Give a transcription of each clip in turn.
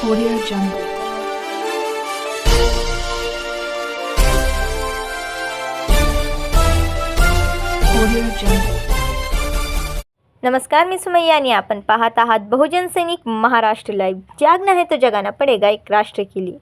Audio Jungle. Audio Jungle. नमस्कार मी सुमैया आणि आपण पाहत आहात बहुजन सैनिक महाराष्ट्र लाईव्ह जाग आहे तो जगाना पडेगा एक राष्ट्र केली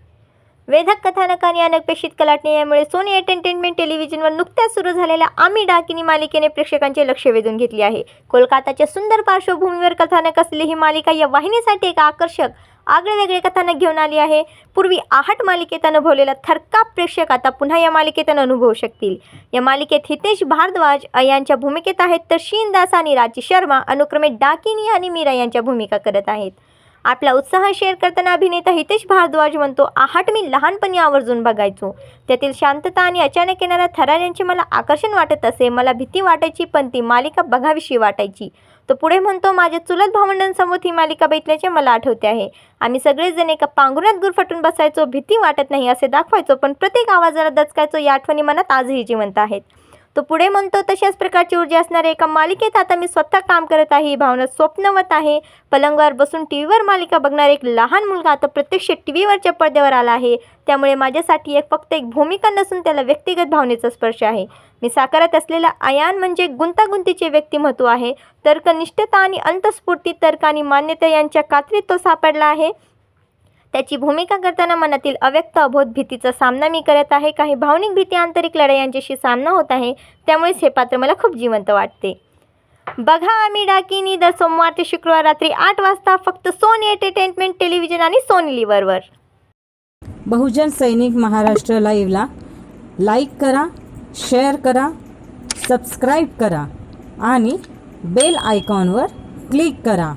वेधक कथानक आणि अनपेक्षित कलाटणी यामुळे सोनी एंटरटेनमेंट टेलिव्हिजनवर नुकत्याच सुरू झालेल्या आम्ही डाकिनी मालिकेने प्रेक्षकांचे लक्ष वेधून घेतले आहे कोलकाताच्या सुंदर पार्श्वभूमीवर कथानक असलेली ही मालिका या वाहिनीसाठी एक आकर्षक आगळे वेगळे कथानक घेऊन आली आहे. पूर्वी आहट मालिकेत अनुभवलेला थरकाप प्रेक्षक आता पुन्हा या मालिकेतून अनुभवू शकतील. या मालिकेत हितेश भारद्वाज यांच्या भूमिकेत आहेत तर शीन दास आणि राजी शर्मा अनुक्रमे डाकिनी आणि मीरा यांच्या भूमिका करत आहेत. आपला उत्साह शेअर करताना अभिनेता हितेश भारद्वाज म्हणतो आहाट मी लहानपणी आवर्जून बघायचो. त्यातील शांतता आणि अचानक येणाऱ्या थरार यांचे मला आकर्षण वाटत असे. मला भीती वाटायची पण ती मालिका बघावीशी वाटायची. तो पुढे म्हणतो माझ्या चुलत भावंडांसमोर ही मालिका बैठल्याचे मला आठवते आहे. आम्ही सगळेजण एका पांघरुणात गुरफटून बसायचो. भीती वाटत नाही असे दाखवायचो पण प्रत्येक आवाजाला दचकायचो. या आठवणी मनात आजही जिवंत आहेत. तो पुढे म्हणतो तशाच प्रकारची ऊर्जा असणाऱ्या एका मालिकेत आता मी स्वतः काम करत आहे ही भावना स्वप्नवत आहे. पलंगावर बसून टी व्हीवर मालिका बघणारा एक लहान मुलगा आता प्रत्यक्ष टी व्हीवरच्या पडद्यावर आला आहे. त्यामुळे माझ्यासाठी एक फक्त एक भूमिका नसून त्याला व्यक्तिगत भावनेचा स्पर्श आहे. मी साकारत असलेला आयान म्हणजे गुंतागुंतीचे व्यक्तिमत्व आहे. तर्कनिष्ठता आणि अंतस्फूर्ती तर्क आणि मान्यता यांच्या कात्रीत तो सापडला आहे. त्याची भूमिका करताना मनातील अव्यक्त अबोध भीतीचा सामना मी करत आहे. काही भावनिक भीती आंतरिक लढाई यांच्याशी सामना होत आहे. त्यामुळेच हे पात्र मला खूप जिवंत वाटते. बघा आम्ही डाकिनी दर सोमवार ते शुक्रवार रात्री आठ वाजता फक्त सोनी एंटरटेनमेंट टेलिव्हिजन आणि सोनी लिव्हरवर. बहुजन सैनिक महाराष्ट्र लाईव्हला लाईक करा शेअर करा सबस्क्राईब करा आणि बेल आयकॉनवर क्लिक करा.